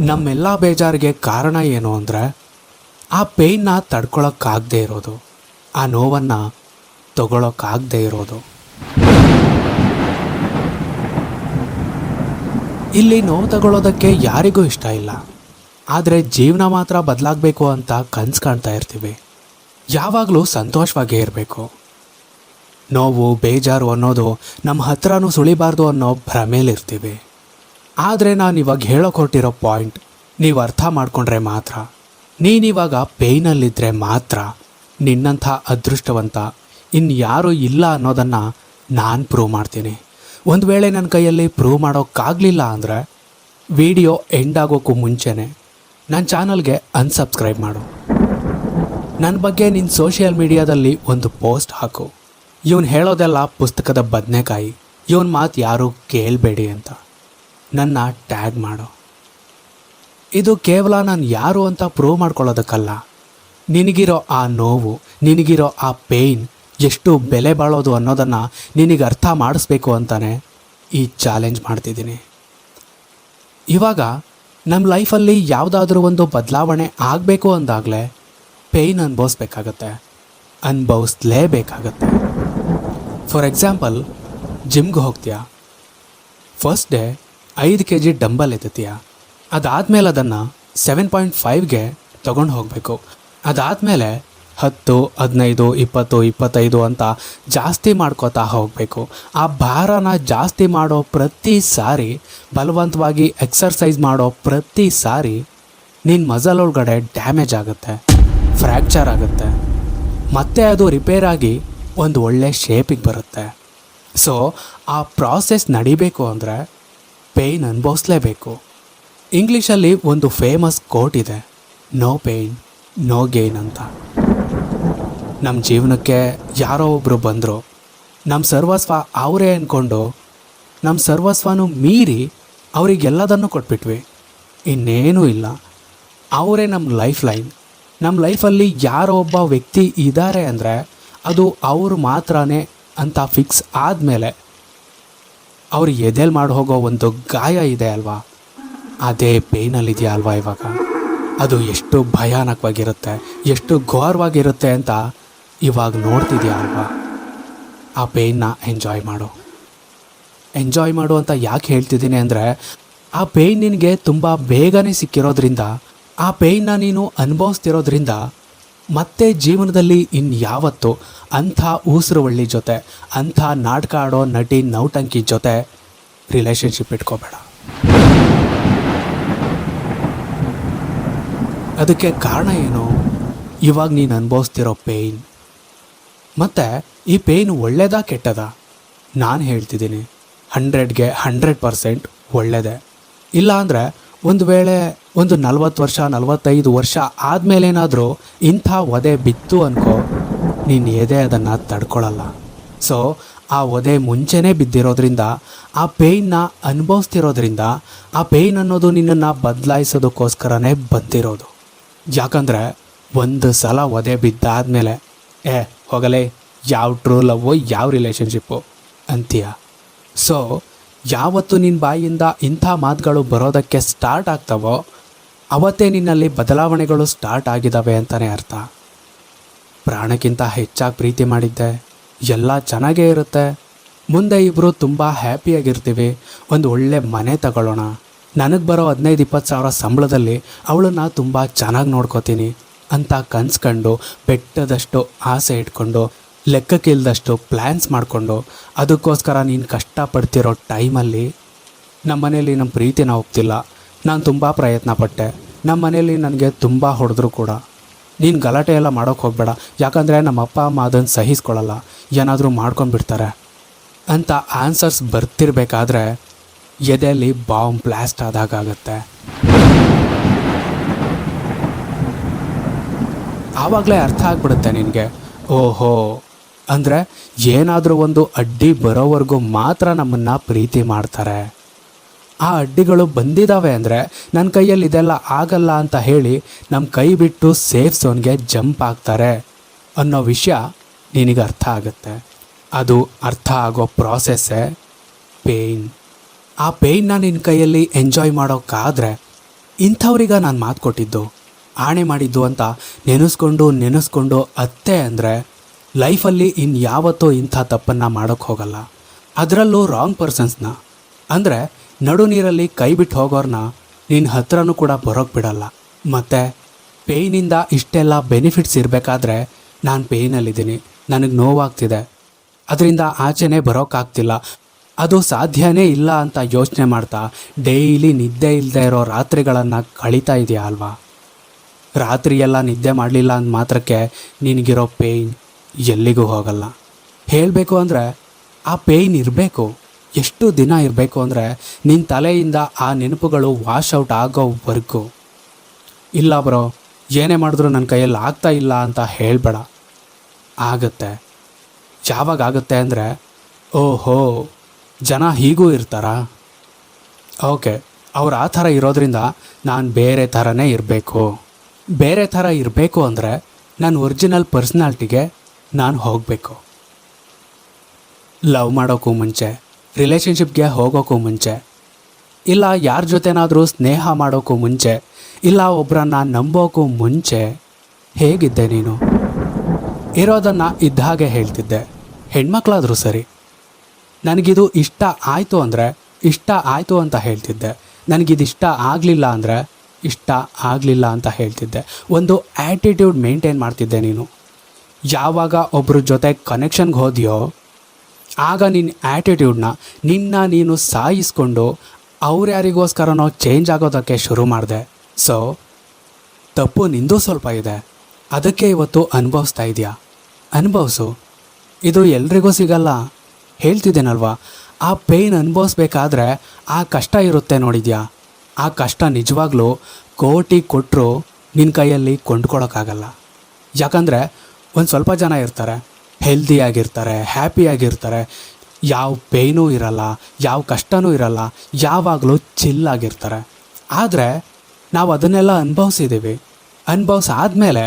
ನಮ್ಮೆಲ್ಲ ಬೇಜಾರಿಗೆ ಕಾರಣ ಏನು ಅಂದರೆ, ಆ ಪೇಯ್ನ ತಡ್ಕೊಳಕ್ಕಾಗದೇ ಇರೋದು. ಆ ನೋವನ್ನು ತಗೊಳಕ್ಕಾಗದೇ ಇರೋದು. ಇಲ್ಲಿ ನೋವು ತಗೊಳ್ಳೋದಕ್ಕೆ ಯಾರಿಗೂ ಇಷ್ಟ ಇಲ್ಲ. ಆದರೆ ಜೀವನ ಮಾತ್ರ ಬದಲಾಗಬೇಕು ಅಂತ ಕನ್ಸು ಕಾಣ್ತಾ ಇರ್ತೀವಿ. ಯಾವಾಗಲೂ ಸಂತೋಷವಾಗೇ ಇರಬೇಕು. ನೋವು, ಬೇಜಾರು ಅನ್ನೋದು ನಮ್ಮ ಹತ್ರನೂ ಸುಳಿಬಾರ್ದು ಅನ್ನೋ ಭ್ರಮೇಲಿರ್ತೀವಿ. ಆದರೆ ನಾನು ಇವಾಗ ಹೇಳೋಕೆ ಪಾಯಿಂಟ್ ನೀವು ಅರ್ಥ ಮಾಡಿಕೊಂಡ್ರೆ ಮಾತ್ರ. ನೀನಿವಾಗ ಪೇಯ್ನಲ್ಲಿದ್ದರೆ ಮಾತ್ರ ನಿನ್ನಂಥ ಅದೃಷ್ಟವಂತ ಇನ್ಯಾರೂ ಇಲ್ಲ ಅನ್ನೋದನ್ನು ನಾನು ಪ್ರೂವ್ ಮಾಡ್ತೀನಿ. ಒಂದು ವೇಳೆ ನನ್ನ ಕೈಯಲ್ಲಿ ಪ್ರೂವ್ ಮಾಡೋಕ್ಕಾಗಲಿಲ್ಲ ಅಂದರೆ ವಿಡಿಯೋ ಎಂಡ್ ಆಗೋಕ್ಕೂ ಮುಂಚೆನೇ ನನ್ನ ಚಾನಲ್ಗೆ ಅನ್ಸಬ್ಸ್ಕ್ರೈಬ್ ಮಾಡು. ನನ್ನ ಬಗ್ಗೆ ನಿನ್ನ ಸೋಷಿಯಲ್ ಮೀಡಿಯಾದಲ್ಲಿ ಒಂದು ಪೋಸ್ಟ್ ಹಾಕು. ಇವನು ಹೇಳೋದೆಲ್ಲ ಪುಸ್ತಕದ ಬದನೆಕಾಯಿ. ಇವನ ಮಾತು ಯಾರೂ ಕೇಳಬೇಡಿ ಅಂತ. ನನ್ನ ಟ್ಯಾಗ್ ಮಾಡು. ಇದು ಕೇವಲ ನಾನು ಯಾರು ಅಂತ ಪ್ರೂವ್ ಮಾಡ್ಕೊಳ್ಳೋದಕ್ಕಲ್ಲ. ನಿನಗಿರೋ ಆ ನೋವು, ನಿನಗಿರೋ ಆ ಪೇಯ್ನ್ ಎಷ್ಟು ಬೆಲೆ ಬಾಳೋದು ಅನ್ನೋದನ್ನು ನಿನಗೆ ಅರ್ಥ ಮಾಡಿಸ್ಬೇಕು ಅಂತಾನೆ ಈ ಚಾಲೆಂಜ್ ಮಾಡ್ತಿದ್ದೀನಿ. ಇವಾಗ ನಮ್ಮ ಲೈಫಲ್ಲಿ ಯಾವುದಾದ್ರೂ ಒಂದು ಬದಲಾವಣೆ ಆಗಬೇಕು ಅಂದಾಗಲೇ ಪೇಯ್ನ್ ಅನುಭವಿಸ್ಬೇಕಾಗತ್ತೆ, ಅನುಭವಿಸ್ಲೇಬೇಕಾಗತ್ತೆ. ಫಾರ್ ಎಕ್ಸಾಂಪಲ್ ಜಿಮ್ಗೆ ಹೋಗ್ತೀಯಾ? ಫಸ್ಟ್ ಡೇ ಐದು ಕೆ ಜಿ ಡಂಬಲ್ ಎತ್ತುತ್ತೀಯ? ಅದಾದಮೇಲೆ ಅದನ್ನು ಸೆವೆನ್ ಪಾಯಿಂಟ್ ಫೈವ್ಗೆ ತೊಗೊಂಡು ಹೋಗಬೇಕು. ಅದಾದಮೇಲೆ ಹತ್ತು, ಹದಿನೈದು, ಇಪ್ಪತ್ತು, ಇಪ್ಪತ್ತೈದು ಅಂತ ಜಾಸ್ತಿ ಮಾಡ್ಕೋತಾ ಹೋಗಬೇಕು. ಆ ಭಾರನ ಜಾಸ್ತಿ ಮಾಡೋ ಪ್ರತಿ ಸಾರಿ, ಬಲವಂತವಾಗಿ ಎಕ್ಸರ್ಸೈಸ್ ಮಾಡೋ ಪ್ರತಿ ಸಾರಿ ನಿನ್ನ ಮಜಲ್ ಒಳಗಡೆ ಡ್ಯಾಮೇಜ್ ಆಗುತ್ತೆ ಫ್ರ್ಯಾಕ್ಚರ್ ಆಗುತ್ತೆ. ಮತ್ತೆ ಅದು ರಿಪೇರ್ ಆಗಿ ಒಂದು ಒಳ್ಳೆ ಶೇಪಿಗೆ ಬರುತ್ತೆ. ಸೊ ಆ ಪ್ರಾಸೆಸ್ ನಡಿಬೇಕು ಅಂದರೆ ಪೇಯ್ನ್ ಅನುಭವಿಸ್ಲೇಬೇಕು. ಇಂಗ್ಲೀಷಲ್ಲಿ ಒಂದು ಫೇಮಸ್ ಕೋಟ್ ಇದೆ, ನೋ ಪೇಯ್ನ್, ನೋ ಗೇನ್ ಅಂತ. ನಮ್ಮ ಜೀವನಕ್ಕೆ ಯಾರೋ ಒಬ್ಬರು ಬಂದರು ನಮ್ಮ ಸರ್ವಸ್ವ ಅವರೇ ಅಂದ್ಕೊಂಡು ನಮ್ಮ ಸರ್ವಸ್ವನು ಮೀರಿ ಅವರಿಗೆಲ್ಲದನ್ನು ಕೊಟ್ಬಿಟ್ವಿ. ಇನ್ನೇನೂ ಇಲ್ಲ. ಅವರೇ ನಮ್ಮ ಲೈಫ್ ಲೈನ್. ನಮ್ಮ ಲೈಫಲ್ಲಿ ಯಾರೋ ಒಬ್ಬ ವ್ಯಕ್ತಿ ಇದ್ದಾರೆ ಅಂದರೆ ಅದು ಅವರು ಮಾತ್ರನೇ ಅಂತ ಫಿಕ್ಸ್ ಆದಮೇಲೆ ಅವ್ರು ಎದೆಲ್ ಮಾಡಿ ಹೋಗೋ ಒಂದು ಗಾಯ ಇದೆ ಅಲ್ವಾ? ಅದೇ ಪೇಯ್ನಲ್ಲಿದೆಯಾ ಅಲ್ವಾ ಇವಾಗ? ಅದು ಎಷ್ಟು ಭಯಾನಕವಾಗಿರುತ್ತೆ, ಎಷ್ಟು ಘೋರವಾಗಿರುತ್ತೆ ಅಂತ ಇವಾಗ ನೋಡ್ತಿದ್ಯಾ ಅಲ್ವಾ? ಆ ಪೇಯ್ನ ಎಂಜಾಯ್ ಮಾಡು. ಎಂಜಾಯ್ ಮಾಡು ಅಂತ ಯಾಕೆ ಹೇಳ್ತಿದ್ದೀನಿ ಅಂದರೆ, ಆ ಪೇಯ್ನ್ ನಿನಗೆ ತುಂಬ ಬೇಗನೆ ಸಿಕ್ಕಿರೋದ್ರಿಂದ, ಆ ಪೇಯ್ನ ನೀನು ಅನುಭವಿಸ್ತಿರೋದ್ರಿಂದ ಮತ್ತೆ ಜೀವನದಲ್ಲಿ ಇನ್ಯಾವತ್ತು ಅಂಥ ಊಸರುವಳ್ಳಿ ಜೊತೆ, ಅಂಥ ನಾಟಕ ಆಡೋ ನಟಿ ನೌಟಂಕಿ ಜೊತೆ ರಿಲೇಷನ್ಶಿಪ್ ಇಟ್ಕೋಬೇಡ. ಅದಕ್ಕೆ ಕಾರಣ ಏನು? ಇವಾಗ ನೀನು ಅನುಭವಿಸ್ತಿರೋ ಪೇಯ್ನ್ ಮತ್ತು ಈ ಪೇಯ್ನ್ ಒಳ್ಳೆಯದಾ ಕೆಟ್ಟದಾ? ನಾನು ಹೇಳ್ತಿದ್ದೀನಿ ಹಂಡ್ರೆಡ್ಗೆ ಹಂಡ್ರೆಡ್ ಪರ್ಸೆಂಟ್ ಒಳ್ಳೆಯದೇ ಇಲ್ಲ ಅಂದರೆ ಒಂದು ವೇಳೆ ಒಂದು ನಲ್ವತ್ತು ವರ್ಷ, ನಲವತ್ತೈದು ವರ್ಷ ಆದಮೇಲೇನಾದರೂ ಇಂಥ ಒದೆ ಬಿತ್ತು ಅನ್ಕೋ, ನೀನು ಎದೆ ಅದನ್ನು ತಡ್ಕೊಳ್ಳಲ್ಲ ಸೊ ಆ ಒದೆ ಮುಂಚೆನೇ ಬಿದ್ದಿರೋದ್ರಿಂದ, ಆ ಪೇಯ್ನ ಅನುಭವಿಸ್ತಿರೋದ್ರಿಂದ, ಆ ಪೇಯ್ನ್ ಅನ್ನೋದು ನಿನ್ನನ್ನು ಬದಲಾಯಿಸೋದಕ್ಕೋಸ್ಕರನೇ ಬಂದಿರೋದು. ಯಾಕಂದರೆ ಒಂದು ಸಲ ಒದೆ ಬಿದ್ದಾದ್ಮೇಲೆ, ಏ, ಹೋಗಲೇ, ಯಾವ ಟ್ರೂ ಲವ್ವೋ ಯಾವ ರಿಲೇಷನ್ಶಿಪ್ಪು ಅಂತೀಯ. ಸೊ ಯಾವತ್ತು ನಿನ್ನ ಬಾಯಿಯಿಂದ ಇಂಥ ಮಾತುಗಳು ಬರೋದಕ್ಕೆ ಸ್ಟಾರ್ಟ್ ಆಗ್ತವೋ, ಅವತ್ತೇ ನಿನ್ನಲ್ಲಿ ಬದಲಾವಣೆಗಳು ಸ್ಟಾರ್ಟ್ ಆಗಿದ್ದಾವೆ ಅಂತಲೇ ಅರ್ಥ. ಪ್ರಾಣಕ್ಕಿಂತ ಹೆಚ್ಚಾಗಿ ಪ್ರೀತಿ ಮಾಡಿದ್ದೆ, ಎಲ್ಲ ಚೆನ್ನಾಗೇ ಇರುತ್ತೆ. ಮುಂದೆ ಇಬ್ಬರು ತುಂಬ ಹ್ಯಾಪಿಯಾಗಿರ್ತೀವಿ ಒಂದು ಒಳ್ಳೆ ಮನೆ ತಗೊಳ್ಳೋಣ. ನನಗೆ ಬರೋ ಹದಿನೈದು ಇಪ್ಪತ್ತು ಸಾವಿರ ಸಂಬಳದಲ್ಲಿ ಅವಳನ್ನ ತುಂಬ ಚೆನ್ನಾಗಿ ನೋಡ್ಕೋತೀನಿ ಅಂತ ಕನ್ಸ್ಕೊಂಡು, ಬೆಟ್ಟದಷ್ಟು ಆಸೆ ಇಟ್ಕೊಂಡು ಲೆಕ್ಕಕ್ಕಿಲ್ದಷ್ಟು ಪ್ಲ್ಯಾನ್ಸ್ ಮಾಡಿಕೊಂಡು ಅದಕ್ಕೋಸ್ಕರ ನೀನು ಕಷ್ಟಪಡ್ತಿರೋ ಟೈಮಲ್ಲಿ ನಮ್ಮ ಮನೇಲಿ ನಮ್ಮ ಪ್ರೀತಿನ ಒಪ್ತಿಲ್ಲ. ನಾನು ತುಂಬ ಪ್ರಯತ್ನ ಪಟ್ಟೆ. ನಮ್ಮ ಮನೇಲಿ ನನಗೆ ತುಂಬ ಹೊಡೆದ್ರು ಕೂಡ. ನೀನು ಗಲಾಟೆ ಎಲ್ಲ ಮಾಡೋಕೆ ಹೋಗಬೇಡ. ಯಾಕಂದರೆ ನಮ್ಮ ಅಪ್ಪ, ಅಮ್ಮ ಅದನ್ನು ಸಹಿಸ್ಕೊಳ್ಳಲ್ಲ. ಏನಾದರೂ ಮಾಡ್ಕೊಂಡ್ಬಿಡ್ತಾರೆ. ಅಂತ ಆನ್ಸರ್ಸ್ ಬರ್ತಿರ್ಬೇಕಾದ್ರೆ ಎದೆಯಲ್ಲಿ ಬಾಂಬ್ ಬ್ಲಾಸ್ಟ್ ಆದಾಗುತ್ತೆ ಆವಾಗಲೇ ಅರ್ಥ ಆಗ್ಬಿಡುತ್ತೆ ನಿನಗೆ. ಓಹೋ. ಅಂದರೆ ಏನಾದರೂ ಒಂದು ಅಡ್ಡಿ ಬರೋವರೆಗೂ ಮಾತ್ರ ನಮ್ಮನ್ನು ಪ್ರೀತಿ ಮಾಡ್ತಾರೆ. ಆ ಅಡ್ಡಿಗಳು ಬಂದಿದ್ದಾವೆ ಅಂದರೆ ನನ್ನ ಕೈಯಲ್ಲಿ ಇದೆಲ್ಲ ಆಗಲ್ಲ ಅಂತ ಹೇಳಿ ನಮ್ಮ ಕೈ ಬಿಟ್ಟು ಸೇಫ್ ಝೋನ್ಗೆ ಜಂಪ್ ಆಗ್ತಾರೆ ಅನ್ನೋ ವಿಷಯ ನಿನಗೆ ಅರ್ಥ ಆಗುತ್ತೆ. ಅದು ಅರ್ಥ ಆಗೋ ಪ್ರಾಸೆಸ್ಸೇ ಪೇಯ್ನ್ ಆ ಪೇಯ್ನ ನಿನ್ನ ಕೈಯಲ್ಲಿ ಎಂಜಾಯ್ ಮಾಡೋಕ್ಕಾದರೆ ಇಂಥವ್ರಿಗ ನಾನು ಮಾತು ಕೊಟ್ಟಿದ್ದು, ಆಣೆ ಮಾಡಿದ್ದು ಅಂತ ನೆನೆಸ್ಕೊಂಡು ನೆನೆಸ್ಕೊಂಡು ಅತ್ತೆ ಅಂದರೆ ಲೈಫಲ್ಲಿ ಇನ್ಯಾವತ್ತೂ ಇಂಥ ತಪ್ಪನ್ನು ಮಾಡೋಕ್ಕೆ ಹೋಗಲ್ಲ. ಅದರಲ್ಲೂ ರಾಂಗ್ ಪರ್ಸನ್ಸ್ನ ಅಂದರೆ ನಡು ನೀರಲ್ಲಿ ಕೈ ಬಿಟ್ಟು ಹೋಗೋರ್ನ ನಿನ್ನ ಹತ್ರನೂ ಕೂಡ ಬರೋಕ್ಕೆ ಬಿಡಲ್ಲ. ಮತ್ತು ಪೇಯ್ನಿಂದ ಇಷ್ಟೆಲ್ಲ ಬೆನಿಫಿಟ್ಸ್ ಇರಬೇಕಾದ್ರೆ ನಾನು ಪೇಯ್ನಲ್ಲಿದ್ದೀನಿ ನನಗೆ ನೋವಾಗ್ತಿದೆ. ಅದರಿಂದ ಆಚೆನೇ ಬರೋಕ್ಕಾಗ್ತಿಲ್ಲ ಅದು ಸಾಧ್ಯನೇ ಇಲ್ಲ ಅಂತ ಯೋಚನೆ ಮಾಡ್ತಾ ಡೈಲಿ ನಿದ್ದೆ ಇಲ್ಲದೆ ಇರೋ ರಾತ್ರಿಗಳನ್ನು ಕಳೀತಾ ಇದೆಯಾ ಅಲ್ವಾ? ರಾತ್ರಿಯೆಲ್ಲ ನಿದ್ದೆ ಮಾಡಲಿಲ್ಲ ಅಂದ ಮಾತ್ರಕ್ಕೆ ನಿನಗಿರೋ ಪೇಯ್ನ್ ಎಲ್ಲಿಗೂ ಹೋಗಲ್ಲ. ಹೇಳಬೇಕು ಅಂದರೆ ಆ ಪೇಯ್ನ್ ಇರಬೇಕು. ಎಷ್ಟು ದಿನ ಇರಬೇಕು ಅಂದರೆ ನಿನ್ನ ತಲೆಯಿಂದ ಆ ನೆನಪುಗಳು ವಾಶ್ ಔಟ್ ಆಗೋವರೆಗೂ ಇಲ್ಲ ಬ್ರೋ, ಏನೇ ಮಾಡಿದ್ರೂ ನನ್ನ ಕೈಯಲ್ಲಿ ಆಗ್ತಾ ಇಲ್ಲ ಅಂತ ಹೇಳಬೇಡ. ಆಗತ್ತೆ. ಯಾವಾಗ ಆಗುತ್ತೆ ಅಂದರೆ, ಓಹೋ, ಜನ ಹೀಗೂ ಇರ್ತಾರಾ? ಓಕೆ, ಅವ್ರು ಆ ಥರ ಇರೋದ್ರಿಂದ ನಾನು ಬೇರೆ ಥರನೇ ಇರಬೇಕು. ಬೇರೆ ಥರ ಇರಬೇಕು ಅಂದರೆ ನನ್ನ ಒರಿಜಿನಲ್ ಪರ್ಸ್ನಾಲಿಟಿಗೆ ನಾನು ಹೋಗಬೇಕು. ಲವ್ ಮಾಡೋಕ್ಕೂ ಮುಂಚೆ ರಿಲೇಷನ್ಶಿಪ್ಗೆ ಹೋಗೋಕ್ಕೂ ಮುಂಚೆ, ಇಲ್ಲ ಯಾರ ಜೊತೆನಾದರೂ ಸ್ನೇಹ ಮಾಡೋಕ್ಕೂ ಮುಂಚೆ, ಇಲ್ಲ ಒಬ್ಬರನ್ನ ನಂಬೋಕ್ಕೂ ಮುಂಚೆ ಹೇಗಿದ್ದೆ ನೀನು? ಇರೋದನ್ನು ಇದ್ದ ಹಾಗೆ ಹೇಳ್ತಿದ್ದೆ. ಹೆಣ್ಮಕ್ಳಾದರೂ ಸರಿ. ನನಗಿದು ಇಷ್ಟ ಆಯಿತು ಅಂದರೆ ಇಷ್ಟ ಆಯಿತು ಅಂತ ಹೇಳ್ತಿದ್ದೆ. ನನಗಿದು ಇಷ್ಟ ಆಗಲಿಲ್ಲ ಅಂದರೆ ಇಷ್ಟ ಆಗಲಿಲ್ಲ ಅಂತ ಹೇಳ್ತಿದ್ದೆ. ಒಂದು ಆ್ಯಟಿಟ್ಯೂಡ್ ಮೇಂಟೈನ್ ಮಾಡ್ತಿದ್ದೆ ನೀನು. ಯಾವಾಗ ಒಬ್ಬರ ಜೊತೆ ಕನೆಕ್ಷನ್ಗೆ ಹೋದ್ಯೋ, ಆಗ ನಿನ್ನ ಆ್ಯಟಿಟ್ಯೂಡ್ನ ನಿನ್ನ ನೀನು ಸಾಯಿಸ್ಕೊಂಡು ಅವ್ರ್ಯಾರಿಗೋಸ್ಕರನೋ ಚೇಂಜ್ ಆಗೋದಕ್ಕೆ ಶುರು ಮಾಡಿದೆ. ಸೊ ತಪ್ಪು ನಿಂದು ಸ್ವಲ್ಪ ಇದೆ. ಅದಕ್ಕೆ ಇವತ್ತು ಅನುಭವಿಸ್ತಾ ಇದೆಯಾ? ಅನುಭವಿಸು. ಇದು ಎಲ್ರಿಗೂ ಸಿಗಲ್ಲ. ಹೇಳ್ತಿದ್ದೇನಲ್ವಾ? ಆ ಪೇಯ್ನ್ ಅನುಭವಿಸ್ಬೇಕಾದ್ರೆ ಆ ಕಷ್ಟ ಇರುತ್ತೆ ನೋಡಿದ್ಯಾ? ಆ ಕಷ್ಟ ನಿಜವಾಗ್ಲೂ ಕೋಟಿ ಕೊಟ್ಟರು ನಿನ್ನ ಕೈಯಲ್ಲಿ ಕೊಂಡ್ಕೊಳೋಕ್ಕಾಗಲ್ಲ. ಯಾಕಂದರೆ ಒಂದು ಸ್ವಲ್ಪ ಜನ ಇರ್ತಾರೆ ಹೆಲ್ದಿಯಾಗಿರ್ತಾರೆ ಹ್ಯಾಪಿಯಾಗಿರ್ತಾರೆ ಯಾವ ಪೇಯ್ನೂ ಇರಲ್ಲ, ಯಾವ ಕಷ್ಟನೂ ಇರಲ್ಲ, ಯಾವಾಗಲೂ ಚಿಲ್ಲಾಗಿರ್ತಾರೆ ಆದರೆ ನಾವು ಅದನ್ನೆಲ್ಲ ಅನುಭವಿಸಿದ್ದೀವಿ ಅನುಭವಿಸಾದ್ಮೇಲೆ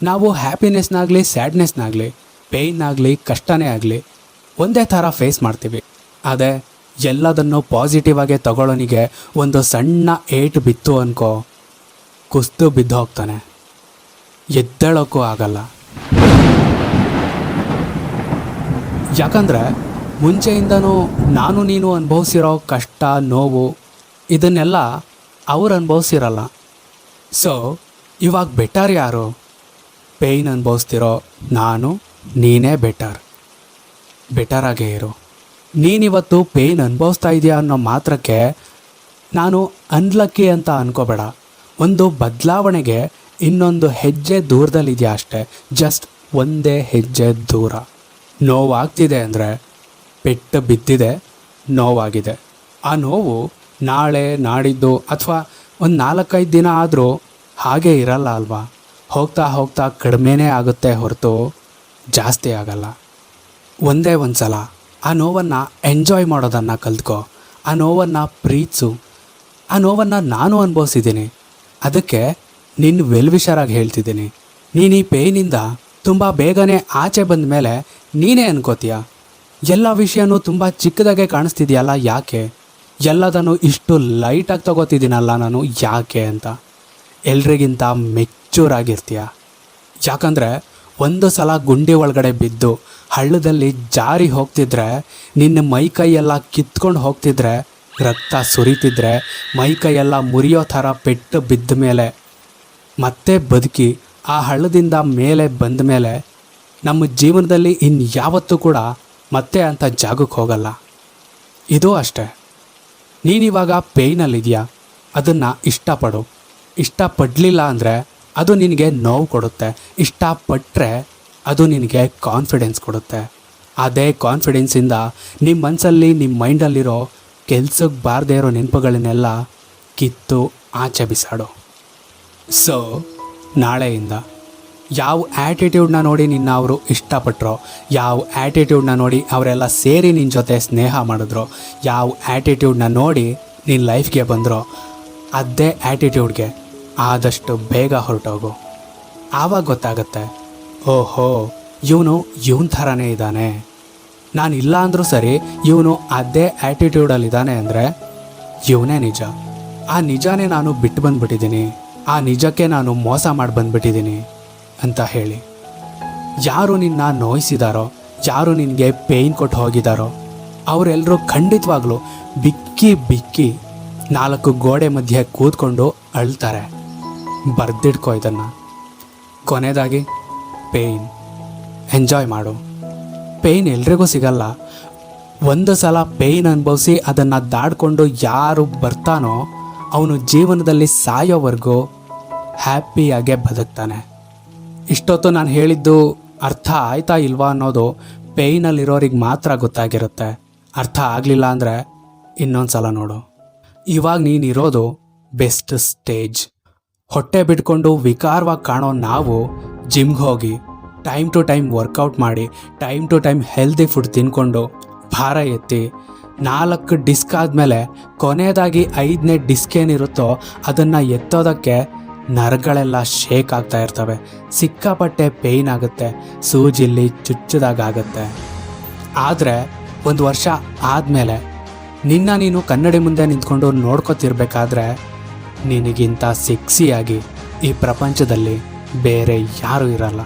ನಾವು ಹ್ಯಾಪಿನೆಸ್ನಾಗಲಿ ಸ್ಯಾಡ್ನೆಸ್ನಾಗಲಿ ಪೇಯ್ನಾಗಲಿ ಕಷ್ಟನೇ ಆಗಲಿ ಒಂದೇ ಥರ ಫೇಸ್ ಮಾಡ್ತೀವಿ. ಅದೇ ಎಲ್ಲದನ್ನು ಪಾಸಿಟಿವ್ ಆಗಿ ತಗೊಳ್ಳೋನಿಗೆ ಒಂದು ಸಣ್ಣ ಏಟ್ ಬಿತ್ತು ಅನ್ಕೋ, ಕುಸ್ತು ಬಿದ್ದು ಹೋಗ್ತಾನೆ ಎದ್ದೇಳೋಕ್ಕೂ ಆಗಲ್ಲ. ಯಾಕಂದರೆ ಮುಂಚೆಯಿಂದನೂ ನಾನು ನೀನು ಅನುಭವಿಸಿರೋ ಕಷ್ಟ, ನೋವು, ಇದನ್ನೆಲ್ಲ ಅವ್ರು ಅನುಭವಿಸಿರಲ್ಲ. ಸೊ ಇವಾಗ ಬೆಟರ್ ಯಾರು? ಪೇಯ್ನ್ ಅನುಭವಿಸ್ತಿರೋ ನಾನು, ನೀನೇ ಬೆಟರ್ ಬೆಟರಾಗೇ ಇರು. ನೀನಿವತ್ತು ಪೇಯ್ನ್ ಅನುಭವಿಸ್ತಾ ಇದೆಯಾ ಅನ್ನೋ ಮಾತ್ರಕ್ಕೆ ನಾನು ಅನ್ಲಕ್ಕಿ ಅಂತ ಅನ್ಕೋಬೇಡ. ಒಂದು ಬದಲಾವಣೆಗೆ ಇನ್ನೊಂದು ಹೆಜ್ಜೆ ದೂರದಲ್ಲಿದೆಯಾ ಅಷ್ಟೇ? ಜಸ್ಟ್ ಒಂದೇ ಹೆಜ್ಜೆ ದೂರ. ನೋವಾಗ್ತಿದೆ ಅಂದರೆ ಪೆಟ್ಟು ಬಿದ್ದಿದೆ, ನೋವಾಗಿದೆ. ಆ ನೋವು ನಾಳೆ, ನಾಡಿದ್ದು ಅಥವಾ ಒಂದು ನಾಲ್ಕೈದು ದಿನ ಆದರೂ ಹಾಗೆ ಇರಲ್ಲ ಅಲ್ವಾ? ಹೋಗ್ತಾ ಹೋಗ್ತಾ ಕಡಿಮೆನೇ ಆಗುತ್ತೆ ಹೊರತು ಜಾಸ್ತಿ ಆಗಲ್ಲ. ಒಂದೇ ಒಂದು ಸಲ ಆ ನೋವನ್ನು ಎಂಜಾಯ್ ಮಾಡೋದನ್ನು ಕಲ್ತ್ಕೊ. ಆ ನೋವನ್ನು ಪ್ರೀತಿಸು. ಆ ನೋವನ್ನು ನಾನು ಅನುಭವಿಸಿದ್ದೀನಿ. ಅದಕ್ಕೆ ನಿನ್ನ ವೆಲ್ವಿಷರಾಗಿ ಹೇಳ್ತಿದ್ದೀನಿ. ನೀನು ಈ ಪೇಯ್ನಿಂದ ತುಂಬ ಬೇಗನೆ ಆಚೆ ಬಂದ ಮೇಲೆ ನೀನೇ ಅನ್ಕೋತೀಯ. ಎಲ್ಲ ವಿಷಯನೂ ತುಂಬ ಚಿಕ್ಕದಾಗೆ ಕಾಣಿಸ್ತಿದೆಯಲ್ಲ ಯಾಕೆ? ಎಲ್ಲದನ್ನು ಇಷ್ಟು ಲೈಟಾಗಿ ತಗೋತಿದ್ದೀನಲ್ಲ ನಾನು ಯಾಕೆ ಅಂತ. ಎಲ್ರಿಗಿಂತ ಮೆಚ್ಚೂರ್ ಆಗಿರ್ತೀಯ ಯಾಕಂದರೆ ಒಂದು ಸಲ ಗುಂಡಿ ಒಳಗಡೆ ಬಿದ್ದು ಹಳ್ಳದಲ್ಲಿ ಜಾರಿ ಹೋಗ್ತಿದ್ರೆ, ನಿನ್ನ ಮೈ ಕೈಯೆಲ್ಲ ಕಿತ್ಕೊಂಡು ಹೋಗ್ತಿದ್ರೆ, ರಕ್ತ ಸುರಿತಿದ್ರೆ, ಮೈ ಕೈಯೆಲ್ಲ ಮುರಿಯೋ ಥರ ಪೆಟ್ಟು ಬಿದ್ದ ಮೇಲೆ ಮತ್ತೆ ಬದುಕಿ ಆ ಹಳ್ಳದಿಂದ ಮೇಲೆ ಬಂದ ಮೇಲೆ ನಮ್ಮ ಜೀವನದಲ್ಲಿ ಇನ್ಯಾವತ್ತೂ ಕೂಡ ಮತ್ತೆ ಅಂಥ ಜಾಗಕ್ಕೆ ಹೋಗಲ್ಲ. ಇದು ಅಷ್ಟೇ. ನೀನಿವಾಗ ಪೇಯ್ನಲ್ಲಿದೆಯಾ? ಅದನ್ನು ಇಷ್ಟಪಡು. ಇಷ್ಟಪಡಲಿಲ್ಲ ಅಂದರೆ ಅದು ನಿನಗೆ ನೋವು ಕೊಡುತ್ತೆ. ಇಷ್ಟಪಟ್ಟರೆ ಅದು ನಿನಗೆ ಕಾನ್ಫಿಡೆನ್ಸ್ ಕೊಡುತ್ತೆ. ಅದೇ ಕಾನ್ಫಿಡೆನ್ಸಿಂದ ನಿಮ್ಮ ಮನಸ್ಸಲ್ಲಿ ನಿಮ್ಮ ಮೈಂಡಲ್ಲಿರೋ ಕೆಲ್ಸಕ್ಕೆ ಬಾರದೇ ಇರೋ ನೆನಪುಗಳನ್ನೆಲ್ಲ ಕಿತ್ತು ಆಚೆ ಬಿಸಾಡು. ಸೊ ನಾಳೆಯಿಂದ ಯಾವ ಆ್ಯಟಿಟ್ಯೂಡ್ನ ನೋಡಿ ನಿನ್ನ ಅವರು ಇಷ್ಟಪಟ್ಟರೋ ಯಾವ ಆ್ಯಟಿಟ್ಯೂಡ್ನ ನೋಡಿ ಅವರೆಲ್ಲ ಸೇರಿ ನಿನ್ನ ಜೊತೆ ಸ್ನೇಹ ಮಾಡಿದ್ರು, ಯಾವ ಆ್ಯಟಿಟ್ಯೂಡ್ನ ನೋಡಿ ನಿನ್ನ ಲೈಫ್ಗೆ ಬಂದರೋ, ಅದೇ ಆ್ಯಟಿಟ್ಯೂಡ್ಗೆ ಆದಷ್ಟು ಬೇಗ ಹೊರಟೋಗು. ಆವಾಗ ಗೊತ್ತಾಗುತ್ತೆ, ಓಹೋ, ಇವನು ಇವನ್ ಥರನೇ ಇದ್ದಾನೆ. ನಾನು ಇಲ್ಲ ಅಂದರೂ ಸರಿ, ಇವನು ಅದೇ ಆ್ಯಟಿಟ್ಯೂಡಲ್ಲಿದ್ದಾನೆ ಅಂದರೆ ಇವನೇ ನಿಜ. ಆ ನಿಜಾನೇ ನಾನು ಬಿಟ್ಟು ಬಂದ್ಬಿಟ್ಟಿದ್ದೀನಿ. ಆ ನಿಜಕ್ಕೆ ನಾನು ಮೋಸ ಮಾಡಿ ಬಂದ್ಬಿಟ್ಟಿದ್ದೀನಿ ಅಂತ ಹೇಳಿ. ಯಾರು ನಿನ್ನ ನೋಯಿಸಿದಾರೋ, ಯಾರು ನಿನಗೆ ಪೇಯ್ನ್ ಕೊಟ್ಟು ಹೋಗಿದ್ದಾರೋ ಅವರೆಲ್ಲರೂ ಖಂಡಿತವಾಗ್ಲೂ ಬಿಕ್ಕಿ ಬಿಕ್ಕಿ ನಾಲ್ಕು ಗೋಡೆ ಮಧ್ಯೆ ಕೂತ್ಕೊಂಡು ಅಳ್ತಾರೆ. ಬರ್ದಿಡ್ಕೋ ಇದನ್ನು. ಕೊನೆಯದಾಗಿ ಪೇಯ್ನ್ ಎಂಜಾಯ್ ಮಾಡು. ಪೇಯ್ನ್ ಎಲ್ರಿಗೂ ಸಿಗಲ್ಲ. ಒಂದು ಸಲ ಪೇಯ್ನ್ ಅನುಭವಿಸಿ ಅದನ್ನು ದಾಡ್ಕೊಂಡು ಯಾರು ಬರ್ತಾನೋ, ಅವನು ಜೀವನದಲ್ಲಿ ಸಾಯೋವರೆಗೂ ಹ್ಯಾಪಿಯಾಗೆ ಬದುಕ್ತಾನೆ. ಇಷ್ಟೊತ್ತು ನಾನು ಹೇಳಿದ್ದು ಅರ್ಥ ಆಯ್ತಾ ಇಲ್ವಾ ಅನ್ನೋದು ಪೇಯ್ನಲ್ಲಿರೋರಿಗೆ ಮಾತ್ರ ಗೊತ್ತಾಗಿರುತ್ತೆ. ಅರ್ಥ ಆಗಲಿಲ್ಲ ಅಂದರೆ ಇನ್ನೊಂದು ಸಲ ನೋಡು. ಇವಾಗ ನೀನಿರೋದು ಬೆಸ್ಟ್ ಸ್ಟೇಜ್. ಹೊಟ್ಟೆ ಬಿಟ್ಕೊಂಡು ವಿಕಾರವಾಗಿ ಕಾಣೋ ನಾವು ಜಿಮ್ಗೆ ಹೋಗಿ, ಟೈಮ್ ಟು ಟೈಮ್ ವರ್ಕೌಟ್ ಮಾಡಿ, time to time healthy food ತಿನ್ಕೊಂಡು ಭಾರ ಎತ್ತಿ, ನಾಲ್ಕು ಡಿಸ್ಕ್ ಆದಮೇಲೆ ಕೊನೆಯದಾಗಿ ಐದನೇ ಡಿಸ್ಕ್ ಏನಿರುತ್ತೋ ಅದನ್ನು ಎತ್ತೋದಕ್ಕೆ ನರಗಳೆಲ್ಲ ಶೇಕ್ ಆಗ್ತಾ ಇರ್ತವೆ. ಸಿಕ್ಕಾಪಟ್ಟೆ ಪೇಯ್ನ್ ಆಗುತ್ತೆ. ಸೂಜಿಲ್ಲಿ ಚುಚ್ಚದಾಗುತ್ತೆ ಆದರೆ ಒಂದು ವರ್ಷ ಆದಮೇಲೆ ನಿನ್ನ ನೀನು ಕನ್ನಡಿ ಮುಂದೆ ನಿಂತ್ಕೊಂಡು ನೋಡ್ಕೊತಿರ್ಬೇಕಾದ್ರೆ ನಿನಗಿಂತ ಸಿಕ್ಸಿಯಾಗಿ ಈ ಪ್ರಪಂಚದಲ್ಲಿ ಬೇರೆ ಯಾರೂ ಇರಲ್ಲ.